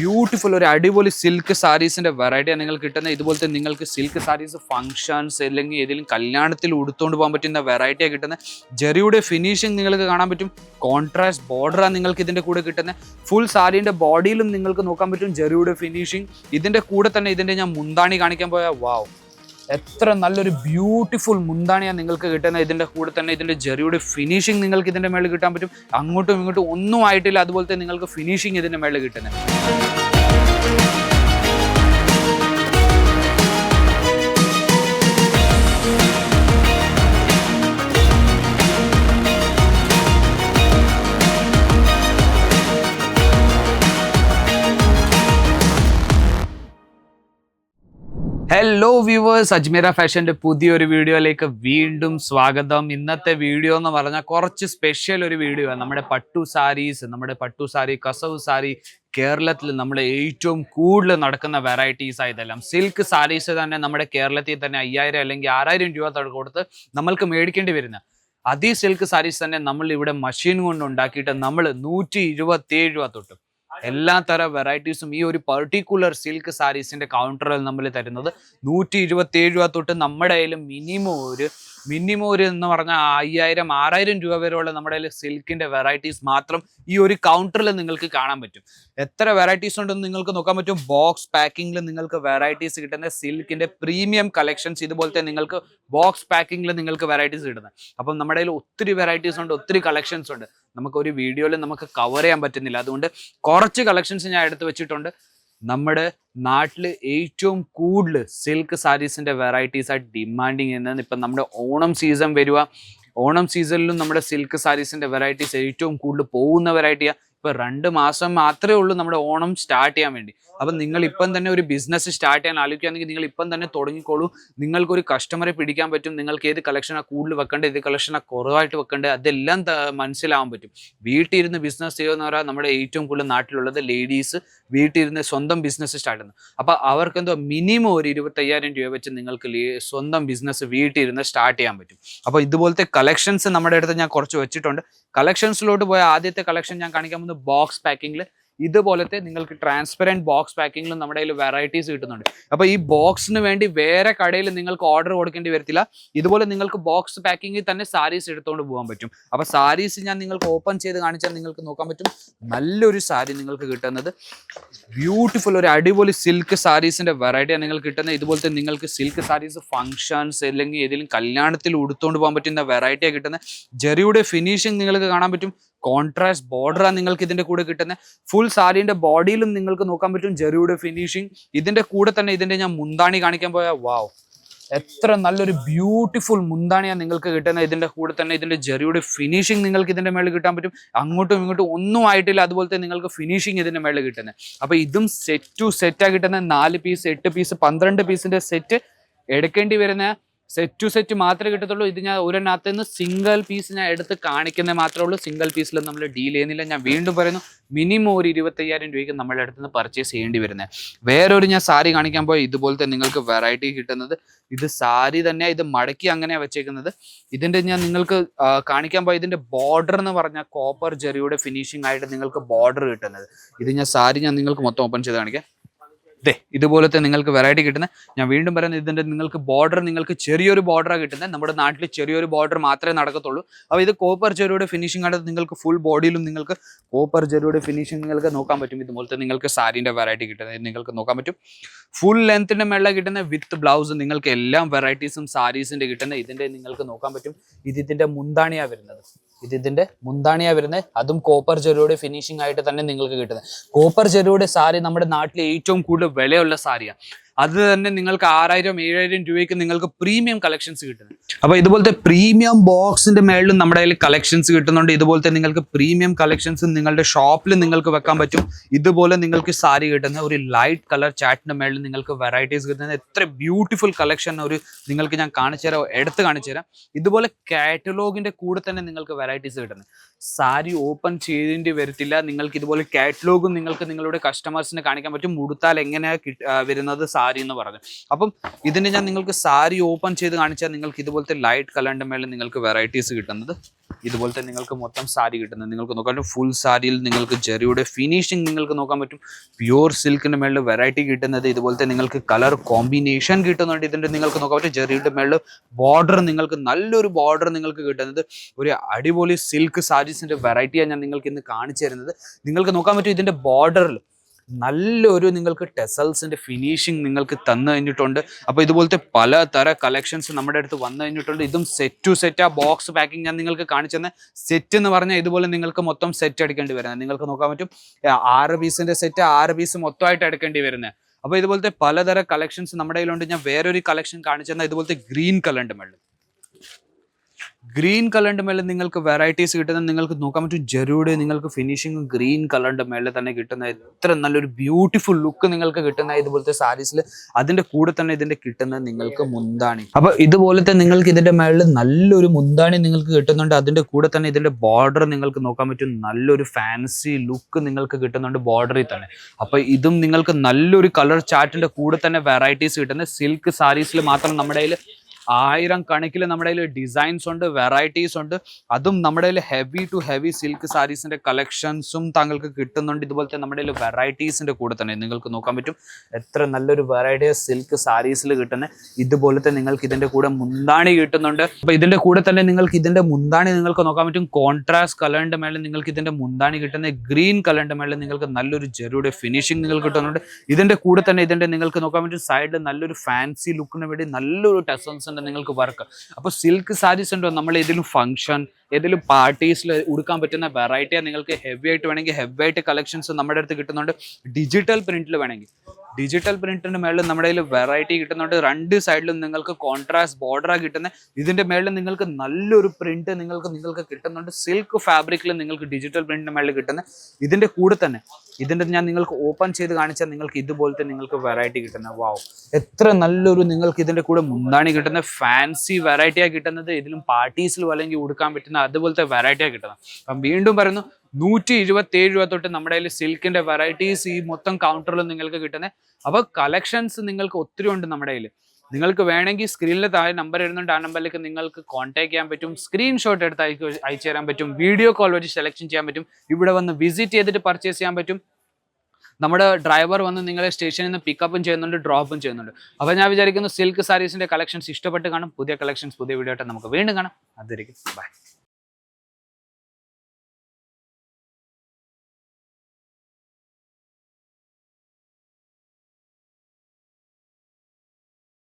Beautiful ഒരു അടിപൊളി silk സാരീസിന്റെ വെറൈറ്റിയാണ് നിങ്ങൾക്ക് കിട്ടുന്നത്. ഇതുപോലത്തെ നിങ്ങൾക്ക് സിൽക്ക് സാരീസ് ഫംഗ്ഷൻസ് അല്ലെങ്കിൽ ഏതെങ്കിലും കല്യാണത്തിൽ ഉടുത്തുകൊണ്ട് പോകാൻ പറ്റുന്ന വെറൈറ്റിയാണ് കിട്ടുന്നത്. ജെറിയുടെ ഫിനിഷിംഗ് നിങ്ങൾക്ക് കാണാൻ പറ്റും. കോൺട്രാസ്റ്റ് ബോർഡറാണ് നിങ്ങൾക്ക് ഇതിന്റെ കൂടെ കിട്ടുന്നത്. ഫുൾ സാരീന്റെ ബോഡിയിലും നിങ്ങൾക്ക് നോക്കാൻ പറ്റും ജെറിയുടെ ഫിനിഷിംഗ് ഇതിന്റെ കൂടെ തന്നെ ഇതിന്റെ ഞാൻ മുന്താണി കാണിക്കാൻ പോയാൽ വാവ് എത്ര നല്ലൊരു ബ്യൂട്ടിഫുൾ മുന്താണിയാണ് നിങ്ങൾക്ക് കിട്ടുന്നത്. ഇതിന്റെ കൂടെ തന്നെ ഇതിന്റെ ജെറിയുടെ ഫിനിഷിംഗ് നിങ്ങൾക്ക് ഇതിന്റെ മേളിൽ കിട്ടാൻ പറ്റും. അങ്ങോട്ടും ഇങ്ങോട്ടും ഒന്നും ആയിട്ടില്ല. അതുപോലത്തെ നിങ്ങൾക്ക് ഫിനിഷിംഗ് ഇതിന്റെ മേളിൽ കിട്ടുന്നത്. ഹലോ വ്യൂവേഴ്സ് അജ്മീര ഫാഷന്റെ പുതിയൊരു വീഡിയോയിലേക്ക് വീണ്ടും സ്വാഗതം. ഇന്നത്തെ വീഡിയോ എന്ന് പറഞ്ഞാൽ കുറച്ച് സ്പെഷ്യൽ ഒരു വീഡിയോ ആണ്. നമ്മുടെ പട്ടു സാരീസ് നമ്മുടെ പട്ടു സാരി കസവ് സാരി കേരളത്തിൽ നമ്മുടെ ഏറ്റവും കൂടുതൽ നടക്കുന്ന വെറൈറ്റീസ് ആയതെല്ലാം. സിൽക്ക് സാരീസ് തന്നെ നമ്മുടെ കേരളത്തിൽ തന്നെ അയ്യായിരം അല്ലെങ്കിൽ ആറായിരം രൂപ കൊടുത്ത് നമ്മൾക്ക് മേടിക്കേണ്ടി വരുന്ന. അതേ സിൽക്ക് സാരീസ് തന്നെ നമ്മൾ ഇവിടെ മെഷീൻ കൊണ്ട് ഉണ്ടാക്കിയിട്ട് നമ്മൾ നൂറ്റി ഇരുപത്തി ഏഴ് രൂപ തൊട്ട്. എല്ലാ തര വെറൈറ്റീസും ഈ ഒരു പെർട്ടിക്കുലർ സിൽക്ക് സാരീസിന്റെ കൗണ്ടറിൽ നമ്മൾ തരുന്നത് നൂറ്റി ഇരുപത്തി ഏഴ് രൂപ തൊട്ട് നമ്മുടെ കയ്യിൽ മിനിമം ഒരു മിനിമം ഒരു എന്ന് പറഞ്ഞാൽ അയ്യായിരം ആറായിരം രൂപ വരെയുള്ള നമ്മുടെ കയ്യിൽ സിൽക്കിന്റെ വെറൈറ്റീസ് മാത്രം ഈ ഒരു കൗണ്ടറിൽ നിങ്ങൾക്ക് കാണാൻ പറ്റും. എത്ര വെറൈറ്റീസ് ഉണ്ടെന്ന് നിങ്ങൾക്ക് നോക്കാൻ പറ്റും? ബോക്സ് പാക്കിങ്ങിൽ നിങ്ങൾക്ക് വെറൈറ്റീസ് കിട്ടുന്ന സിൽക്കിന്റെ പ്രീമിയം കളക്ഷൻസ് ഇതുപോലത്തെ നിങ്ങൾക്ക് ബോക്സ് പാക്കിങ്ങിൽ നിങ്ങൾക്ക് വെറൈറ്റീസ് കിട്ടുന്നത്. അപ്പം നമ്മുടെ കയ്യിൽ ഒത്തിരി വെറൈറ്റീസ് ഉണ്ട് ഒത്തിരി കളക്ഷൻസ് ഉണ്ട്. നമുക്ക് ഒരു വീഡിയോയിൽ നമുക്ക് കവർ ചെയ്യാൻ പറ്റുന്നില്ല. അതുകൊണ്ട് കുറച്ച് കളക്ഷൻസ് ഞാൻ എടുത്ത് വെച്ചിട്ടുണ്ട്. നമ്മുടെ നാട്ടിൽ ഏറ്റവും കൂടുതൽ സിൽക്ക് സാരീസിന്റെ വെറൈറ്റീസ് ആയിട്ട് ഡിമാൻഡിങ് ചെയ്യുന്നത് ഇപ്പം നമ്മുടെ ഓണം സീസൺ വരിക ഓണം സീസണിലും നമ്മുടെ സിൽക്ക് സാരീസിന്റെ വെറൈറ്റീസ് ഏറ്റവും കൂടുതൽ പോകുന്ന വെറൈറ്റിയാണ് ഇപ്പൊ രണ്ട് മാസം മാത്രമേ ഉള്ളൂ നമ്മുടെ ഓണം സ്റ്റാർട്ട് ചെയ്യാൻ വേണ്ടി. അപ്പൊ നിങ്ങൾ ഇപ്പം തന്നെ ഒരു ബിസിനസ് സ്റ്റാർട്ട് ചെയ്യാൻ ആലോചിക്കുകയാണെങ്കിൽ നിങ്ങൾ ഇപ്പം തന്നെ തുടങ്ങിക്കോളൂ. നിങ്ങൾക്ക് ഒരു കസ്റ്റമറെ പിടിക്കാൻ പറ്റും. നിങ്ങൾക്ക് ഏത് കളക്ഷനാണ് കൂടുതൽ വെക്കേണ്ടത് ഏത് കളക്ഷനാണ് കുറവായിട്ട് വെക്കേണ്ടത് അതെല്ലാം മനസ്സിലാവാൻ പറ്റും. വീട്ടിലിരുന്ന് ബിസിനസ് ബിസിനസ് ചെയ്യുന്നവരാ നമ്മുടെ ഏറ്റവും കൂടുതൽ നാട്ടിലുള്ളത് ലേഡീസ് വീട്ടിലിരുന്ന് സ്വന്തം ബിസിനസ് സ്റ്റാർട്ട് ചെയ്യുന്നത്. അപ്പൊ അവർക്ക് എന്തോ മിനിമം ഒരു ഇരുപത്തയ്യായിരം രൂപ വെച്ച് നിങ്ങൾക്ക് സ്വന്തം ബിസിനസ് വീട്ടിലിരുന്ന് സ്റ്റാർട്ട് ചെയ്യാൻ പറ്റും. അപ്പൊ ഇതുപോലത്തെ കളക്ഷൻസ് നമ്മുടെ അടുത്ത് ഞാൻ കുറച്ച് വെച്ചിട്ടുണ്ട്. കളക്ഷൻസിലോട്ട് പോയ ആദ്യത്തെ കളക്ഷൻ ഞാൻ കാണിക്കാൻ പോകുന്നത് ബോക്സ് പാക്കിങ്ങിൽ ഇതുപോലത്തെ നിങ്ങൾക്ക് ട്രാൻസ്പെറന്റ് ബോക്സ് പാക്കിങ്ങിലും നമ്മുടെ കയ്യിൽ വെറൈറ്റീസ് കിട്ടുന്നുണ്ട്. അപ്പോൾ ഈ ബോക്സിന് വേണ്ടി വേറെ കടയിൽ നിങ്ങൾക്ക് ഓർഡർ കൊടുക്കേണ്ടി വരത്തില്ല. ഇതുപോലെ നിങ്ങൾക്ക് ബോക്സ് പാക്കിങ്ങിൽ തന്നെ സാരീസ് എടുത്തുകൊണ്ട് പോകാൻ പറ്റും. അപ്പോൾ സാരീസ് ഞാൻ നിങ്ങൾക്ക് ഓപ്പൺ ചെയ്ത് കാണിച്ചാൽ നിങ്ങൾക്ക് നോക്കാൻ പറ്റും. നല്ലൊരു സാരി നിങ്ങൾക്ക് കിട്ടുന്നത്. ബ്യൂട്ടിഫുൾ ഒരു അടിപൊളി സിൽക്ക് സാരീസിന്റെ വെറൈറ്റിയാണ് നിങ്ങൾക്ക് കിട്ടുന്നത്. ഇതുപോലത്തെ നിങ്ങൾക്ക് സിൽക്ക് സാരീസ് ഫംഗ്ഷൻസ് അല്ലെങ്കിൽ ഏതെങ്കിലും കല്യാണത്തിൽ ഉടുത്തുകൊണ്ട് പോകാൻ പറ്റുന്ന വെറൈറ്റിയാണ് കിട്ടുന്നത്. ജെറിയുടെ ഫിനിഷിംഗ് നിങ്ങൾക്ക് കാണാൻ പറ്റും. കോൺട്രാസ്റ്റ് ബോർഡറാണ് നിങ്ങൾക്ക് ഇതിന്റെ കൂടെ കിട്ടുന്നത് ഫുൾ സാരിന്റെ ബോഡിയിലും നിങ്ങൾക്ക് നോക്കാൻ പറ്റും ജെറിയുടെ ഫിനിഷിങ് ഇതിന്റെ കൂടെ തന്നെ ഇതിന്റെ ഞാൻ മുന്താണി കാണിക്കാൻ പോയ വാവ് എത്ര നല്ലൊരു ബ്യൂട്ടിഫുൾ മുന്താണിയാണ് നിങ്ങൾക്ക് കിട്ടുന്നത് ഇതിന്റെ കൂടെ തന്നെ ഇതിന്റെ ജെറിയുടെ ഫിനിഷിങ് നിങ്ങൾക്ക് ഇതിന്റെ മേളിൽ കിട്ടാൻ പറ്റും. അങ്ങോട്ടും ഇങ്ങോട്ടും ഒന്നും ആയിട്ടില്ല. അതുപോലത്തെ നിങ്ങൾക്ക് ഫിനിഷിങ് ഇതിന്റെ മേളിൽ കിട്ടുന്നത് അപ്പൊ ഇതും സെറ്റ് ടു സെറ്റാ കിട്ടുന്നത് നാല് പീസ് എട്ട് പീസ് പന്ത്രണ്ട് പീസിന്റെ സെറ്റ് എടുക്കേണ്ടി വരുന്ന സെറ്റ് ടു സെറ്റ് മാത്രമേ കിട്ടത്തുള്ളൂ. ഇത് ഞാൻ ഒരെണ്ണത്തിൽ നിന്ന് സിംഗിൾ പീസ് ഞാൻ എടുത്ത് കാണിക്കുന്നത് മാത്രമേ ഉള്ളൂ. സിംഗിൾ പീസിൽ നമ്മൾ ഡീൽ ചെയ്യുന്നില്ല. ഞാൻ വീണ്ടും പറയുന്നു മിനിമം ഒരു ഇരുപത്തയ്യായിരം രൂപയ്ക്ക് നമ്മുടെ അടുത്ത് നിന്ന് പർച്ചേസ് ചെയ്യേണ്ടി വരുന്നത് വേറൊരു ഞാൻ സാരി കാണിക്കാൻ പോയി ഇതുപോലത്തെ നിങ്ങൾക്ക് വെറൈറ്റി കിട്ടുന്നത്. ഇത് സാരി തന്നെ ഇത് മടക്കി അങ്ങനെയാണ് വെച്ചേക്കുന്നത്. ഇതിന്റെ ഞാൻ നിങ്ങൾക്ക് കാണിക്കാൻ പോയി ഇതിന്റെ ബോർഡർ എന്ന് പറഞ്ഞാൽ കോപ്പർ ജെറിയുടെ ഫിനിഷിംഗ് ആയിട്ട് നിങ്ങൾക്ക് ബോർഡർ കിട്ടുന്നത്. ഇത് ഞാൻ സാരി ഞാൻ നിങ്ങൾക്ക് മൊത്തം ഓപ്പൺ ചെയ്ത് കാണിക്കാം. ദേ ഇതുപോലത്തെ നിങ്ങൾക്ക് വെറൈറ്റി കിട്ടുന്ന ഞാൻ വീണ്ടും പറയുന്നത് ഇതിന്റെ നിങ്ങൾക്ക് ബോർഡർ നിങ്ങൾക്ക് ചെറിയൊരു ബോർഡറാണ് കിട്ടുന്നത്. നമ്മുടെ നാട്ടിൽ ചെറിയൊരു ബോർഡർ മാത്രമേ നടക്കത്തുള്ളൂ. അപ്പോൾ ഇത് കോപ്പർ ചെറിയുടെ ഫിനിഷിംഗ് ആണ്. നിങ്ങൾക്ക് ഫുൾ ബോഡിയിലും നിങ്ങൾക്ക് കോപ്പർ ചെറിയുടെ ഫിനിഷിംഗ് നിങ്ങൾക്ക് നോക്കാൻ പറ്റും. ഇതുപോലത്തെ നിങ്ങൾക്ക് സാരീന്റെ വെറൈറ്റി കിട്ടുന്നത് നിങ്ങൾക്ക് നോക്കാൻ പറ്റും. ഫുൾ ലെങ്ത്തിന്റെ മേളിൽ കിട്ടുന്ന വിത്ത് ബ്ലൗസ് നിങ്ങൾക്ക് എല്ലാ വെറൈറ്റീസും സാരീസിന്റെ കിട്ടുന്ന ഇതിന്റെ നിങ്ങൾക്ക് നോക്കാൻ പറ്റും. ഇത് ഇതിന്റെ മുന്താണിയാണ് വരുന്നത്. ഇത് ഇതിന്റെ മുന്താണിയാ വരുന്നത് അതും കോപ്പർ ചെരുവയുടെ ഫിനിഷിംഗ് ആയിട്ട് തന്നെ നിങ്ങൾക്ക് കിട്ടുന്നത്. കോപ്പർ ചെരുവയുടെ സാരി നമ്മുടെ നാട്ടിലെ ഏറ്റവും കൂടുതൽ വിലയുള്ള സാരിയാണ് അത് തന്നെ നിങ്ങൾക്ക് ആറായിരം ഏഴായിരം രൂപയ്ക്ക് നിങ്ങൾക്ക് പ്രീമിയം കളക്ഷൻസ് കിട്ടുന്നത് അപ്പൊ ഇതുപോലത്തെ പ്രീമിയം ബോക്സിന്റെ മേളിലും നമ്മുടെ കയ്യിൽ കളക്ഷൻസ് കിട്ടുന്നുണ്ട്. ഇതുപോലത്തെ നിങ്ങൾക്ക് പ്രീമിയം കളക്ഷൻസ് നിങ്ങളുടെ ഷോപ്പിൽ നിങ്ങൾക്ക് വെക്കാൻ പറ്റും. ഇതുപോലെ നിങ്ങൾക്ക് സാരി കിട്ടുന്ന ഒരു ലൈറ്റ് കളർ ചാറ്റിന്റെ മേളിൽ നിങ്ങൾക്ക് വെറൈറ്റീസ് കിട്ടുന്ന എത്ര ബ്യൂട്ടിഫുൾ കളക്ഷൻ ഒരു നിങ്ങൾക്ക് ഞാൻ കാണിച്ചു തരാം എടുത്ത് കാണിച്ചു തരാം. ഇതുപോലെ കാറ്റലോഗിന്റെ കൂടെ തന്നെ നിങ്ങൾക്ക് വെറൈറ്റീസ് കിട്ടുന്നത് സാരി ഓപ്പൺ ചെയ്തിട്ട് വരത്തില്ല. നിങ്ങൾക്ക് ഇതുപോലെ കാറ്റലോഗും നിങ്ങൾക്ക് നിങ്ങളുടെ കസ്റ്റമേഴ്സിന് കാണിക്കാൻ പറ്റും. ഉടുത്താൽ എങ്ങനെയാണ് വരുന്നത്? സാരി എന്ന് പറഞ്ഞു അപ്പം ഇതിന് ഞാൻ നിങ്ങൾക്ക് സാരി ഓപ്പൺ ചെയ്ത് കാണിച്ചാൽ നിങ്ങൾക്ക് ഇതുപോലത്തെ ലൈറ്റ് കളറിന്റെ മേളിൽ നിങ്ങൾക്ക് വെറൈറ്റീസ് കിട്ടുന്നത്. ഇതുപോലത്തെ നിങ്ങൾക്ക് മൊത്തം സാരി കിട്ടുന്നത്. നിങ്ങൾക്ക് നോക്കാൻ ഫുൾ സാരിയിൽ നിങ്ങൾക്ക് ജെറിയുടെ ഫിനിഷിംഗ് നിങ്ങൾക്ക് നോക്കാൻ പറ്റും. പ്യൂർ സിൽക്കിന്റെ മേളിൽ വെറൈറ്റി കിട്ടുന്നത് ഇതുപോലത്തെ നിങ്ങൾക്ക് കളർ കോമ്പിനേഷൻ കിട്ടുന്നുണ്ട് ഇതിന്റെ നിങ്ങൾക്ക് നോക്കാൻ പറ്റും. ജെറിയുടെ മേളിൽ ബോർഡർ നിങ്ങൾക്ക് നല്ലൊരു ബോർഡർ നിങ്ങൾക്ക് കിട്ടുന്നത്. ഒരു അടിപൊളി സിൽക്ക് സാരീസിന്റെ വെറൈറ്റിയാണ് ഞാൻ നിങ്ങൾക്ക് ഇന്ന് കാണിച്ചു തരുന്നത്. നിങ്ങൾക്ക് നോക്കാൻ പറ്റും ഇതിന്റെ ബോർഡറിൽ നല്ലൊരു നിങ്ങൾക്ക് ടെസൽസിന്റെ ഫിനിഷിങ് നിങ്ങൾക്ക് തന്നു കഴിഞ്ഞിട്ടുണ്ട്. അപ്പോൾ ഇതുപോലത്തെ പലതര കളക്ഷൻസ് നമ്മുടെ അടുത്ത് വന്നു കഴിഞ്ഞിട്ടുണ്ട്. ഇതും സെറ്റ് ടു സെറ്റ് ആ ബോക്സ് പാക്കിംഗ് ഞാൻ നിങ്ങൾക്ക് കാണിച്ചു തന്നെ സെറ്റ് എന്ന് പറഞ്ഞാൽ ഇതുപോലെ നിങ്ങൾക്ക് മൊത്തം സെറ്റ് എടുക്കേണ്ടി വരുന്നത്. നിങ്ങൾക്ക് നോക്കാൻ പറ്റും ആറ് പീസിന്റെ സെറ്റ് ആറ് പീസ് മൊത്തമായിട്ട് എടുക്കേണ്ടി വരുന്നത്. അപ്പോൾ ഇതുപോലത്തെ പലതര കളക്ഷൻസ് നമ്മുടെ കയ്യിലുണ്ട്. ഞാൻ വേറൊരു കളക്ഷൻ കാണിച്ചു തന്നാൽ ഇതുപോലത്തെ ഗ്രീൻ കളറിന്റെ മേളിൽ ഗ്രീൻ കളറിന്റെ മേലെ നിങ്ങൾക്ക് വെറൈറ്റീസ് കിട്ടുന്ന നിങ്ങൾക്ക് നോക്കാൻ പറ്റും. ജെറൂഡ് നിങ്ങൾക്ക് ഫിനിഷിംഗ് ഗ്രീൻ കളറിന്റെ മേലെ തന്നെ കിട്ടുന്ന എത്ര നല്ലൊരു ബ്യൂട്ടിഫുൾ ലുക്ക് നിങ്ങൾക്ക് കിട്ടുന്ന ഇതുപോലത്തെ സാരീസിൽ അതിന്റെ കൂടെ തന്നെ ഇതിന്റെ കിട്ടുന്ന നിങ്ങൾക്ക് മുന്താണി. അപ്പോൾ ഇതുപോലത്തെ നിങ്ങൾക്ക് ഇതിന്റെ മേളിൽ നല്ലൊരു മുന്താണി നിങ്ങൾക്ക് കിട്ടുന്നുണ്ട്. അതിന്റെ കൂടെ തന്നെ ഇതിന്റെ ബോർഡർ നിങ്ങൾക്ക് നോക്കാൻ പറ്റും. നല്ലൊരു ഫാൻസി ലുക്ക് നിങ്ങൾക്ക് കിട്ടുന്നുണ്ട് ബോർഡറിൽ തന്നെ. അപ്പൊ ഇതും നിങ്ങൾക്ക് നല്ലൊരു കളർ ചാർട്ടിന്റെ കൂടെ തന്നെ വെറൈറ്റീസ് കിട്ടുന്ന സിൽക്ക് സാരീസിൽ മാത്രം നമ്മുടെ കയ്യിൽ ആയിരം കണക്കിൽ നമ്മുടെ കയ്യിൽ ഡിസൈൻസ് ഉണ്ട് വെറൈറ്റീസ് ഉണ്ട്. അതും നമ്മുടെ കയ്യിൽ ഹെവി ടു ഹെവി സിൽക്ക് സാരീസിന്റെ കളക്ഷൻസും താങ്കൾക്ക് കിട്ടുന്നുണ്ട്. ഇതുപോലെ തന്നെ നമ്മുടെ കയ്യിൽ വെറൈറ്റീസിന്റെ കൂടെ തന്നെ നിങ്ങൾക്ക് നോക്കാൻ പറ്റും. എത്ര നല്ലൊരു വെറൈറ്റി സിൽക്ക് സാരീസിൽ കിട്ടുന്ന. ഇതുപോലത്തെ നിങ്ങൾക്ക് ഇതിന്റെ കൂടെ മുന്താണി കിട്ടുന്നുണ്ട്. അപ്പൊ ഇതിന്റെ കൂടെ തന്നെ നിങ്ങൾക്ക് ഇതിന്റെ മുന്താണി നിങ്ങൾക്ക് നോക്കാൻ പറ്റും. കോൺട്രാസ്റ്റ് കളറിന്റെ മേളിൽ നിങ്ങൾക്ക് ഇതിന്റെ മുന്താണി കിട്ടുന്ന. ഗ്രീൻ കളറിന്റെ മേളിൽ നിങ്ങൾക്ക് നല്ലൊരു ജെറിയുടെ ഫിനിഷിംഗ് നിങ്ങൾക്ക് കിട്ടുന്നുണ്ട്. ഇതിന്റെ കൂടെ തന്നെ ഇതിന്റെ നിങ്ങൾക്ക് നോക്കാൻ പറ്റും. സൈഡിൽ നല്ലൊരു ഫാൻസി ലുക്കിന് വേണ്ടി നല്ലൊരു ടെസൽസ് ഉണ്ട് നിങ്ങൾക്ക് വർക്ക്. അപ്പോൾ സിൽക്ക് സാരീസ് ഉണ്ടോ? നമ്മൾ ഏതെങ്കിലും ഫംഗ്ഷൻ ഏതെങ്കിലും പാർട്ടീസിൽ ഉടുക്കാൻ പറ്റുന്ന വെറൈറ്റിയാണ് നിങ്ങൾക്ക് ഹെവി ആയിട്ട് വേണമെങ്കിൽ ഹെവി ആയിട്ട് കളക്ഷൻസ് നമ്മുടെ അടുത്ത് കിട്ടുന്നുണ്ട്. ഡിജിറ്റൽ പ്രിന്റിൽ വേണമെങ്കിൽ. ഡിജിറ്റൽ പ്രിന്റിന്റെ മേളിൽ നമ്മുടെ കയ്യിൽ വെറൈറ്റി കിട്ടുന്നുണ്ട്. രണ്ട് സൈഡിലും നിങ്ങൾക്ക് കോൺട്രാസ്റ്റ് ബോർഡറാണ് കിട്ടുന്നത് ഇതിന്റെ മേളിൽ നിങ്ങൾക്ക് നല്ലൊരു പ്രിന്റ് നിങ്ങൾക്ക് നിങ്ങൾക്ക് കിട്ടുന്നുണ്ട്. സിൽക്ക് ഫാബ്രിക്കിൽ നിങ്ങൾക്ക് ഡിജിറ്റൽ പ്രിന്റിന്റെ മേളിൽ കിട്ടുന്നത് ഇതിന്റെ കൂടെ തന്നെ ഇതിന്റെ ഞാൻ നിങ്ങൾക്ക് ഓപ്പൺ ചെയ്ത് കാണിച്ചാൽ നിങ്ങൾക്ക് ഇതുപോലത്തെ നിങ്ങൾക്ക് വെറൈറ്റി കിട്ടുന്നത് വാവ് എത്ര നല്ലൊരു നിങ്ങൾക്ക് ഇതിന്റെ കൂടെ മുന്താണി കിട്ടുന്ന. ഫാൻസി വെറൈറ്റിയാണ് കിട്ടുന്നത്. ഇതിലും പാർട്ടീസിലും അല്ലെങ്കിൽ ഉടുക്കാൻ പറ്റുന്ന അതുപോലത്തെ വെറൈറ്റിയാണ് കിട്ടുന്നത് അപ്പം വീണ്ടും പറയുന്നു നൂറ്റി ഇരുപത്തി ഏഴ് രൂപ തൊട്ട് നമ്മുടെ കയ്യിൽ സിൽക്കിന്റെ വെറൈറ്റീസ് ഈ മൊത്തം കൗണ്ടറിൽ നിങ്ങൾക്ക് കിട്ടുന്നത് അപ്പോൾ കളക്ഷൻസ് നിങ്ങൾക്ക് ഒത്തിരി ഉണ്ട് നമ്മുടെ കയ്യിൽ. നിങ്ങൾക്ക് വേണമെങ്കിൽ സ്ക്രീനിൽ താഴെ നമ്പർ ഇടുന്നുണ്ട്. ആ നമ്പറിലേക്ക് നിങ്ങൾക്ക് കോൺടാക്ട് ചെയ്യാൻ പറ്റും. സ്ക്രീൻഷോട്ട് എടുത്ത് അയക്ക് അയച്ചു തരാൻ പറ്റും. വീഡിയോ കോൾ വഴി സെലക്ഷൻ ചെയ്യാൻ പറ്റും. ഇവിടെ വന്ന് വിസിറ്റ് ചെയ്തിട്ട് പർച്ചേസ് ചെയ്യാൻ പറ്റും. നമ്മുടെ ഡ്രൈവർ വന്ന് നിങ്ങളെ സ്റ്റേഷനിൽ നിന്ന് പിക്കപ്പും ചെയ്യുന്നുണ്ട് ഡ്രോപ്പും ചെയ്യുന്നുണ്ട്. അപ്പോൾ ഞാൻ വിചാരിക്കുന്നു സിൽക്ക് സാരീസിന്റെ കളക്ഷൻസ് ഇഷ്ടപ്പെട്ട് കാണും. പുതിയ കളക്ഷൻസ് പുതിയ വീഡിയോ ആയിട്ട് നമുക്ക് വീണ്ടും കാണാം. അതിരിക്കും ബൈ